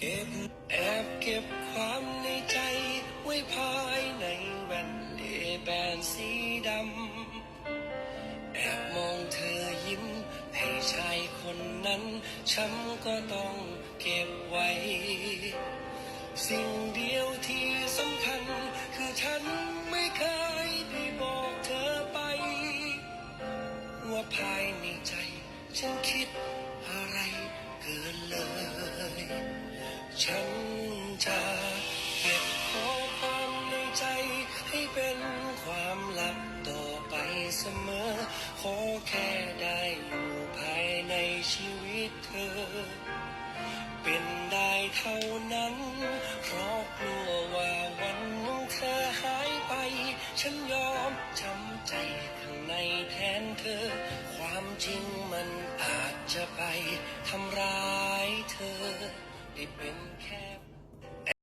เก็บแอบเก็บความในใจ ไว้ภายในแว่นเลแบนสีดำ แอบมองเธอยิ้ม ให้ชายคนนั้น ฉันก็ต้องเก็บไว้ สิ่งเดียวที่สำคัญ คือฉันไม่เคยได้บอกเธอไป ว่าภายในใจ ฉันคิด ฉันจะเก็บข้อความในใจ ให้เป็นความลับต่อไปเสมอ ขอแค่ได้อยู่ภายในชีวิตเธอ เป็นได้เท่านั้น เพราะกลัวว่าวันหนึ่งเธอหายไป ฉันยอมช้ำใจข้างในแทนเธอ ความจริงมันอาจจะไปทำร้ายเธอ ได้เป็นแค่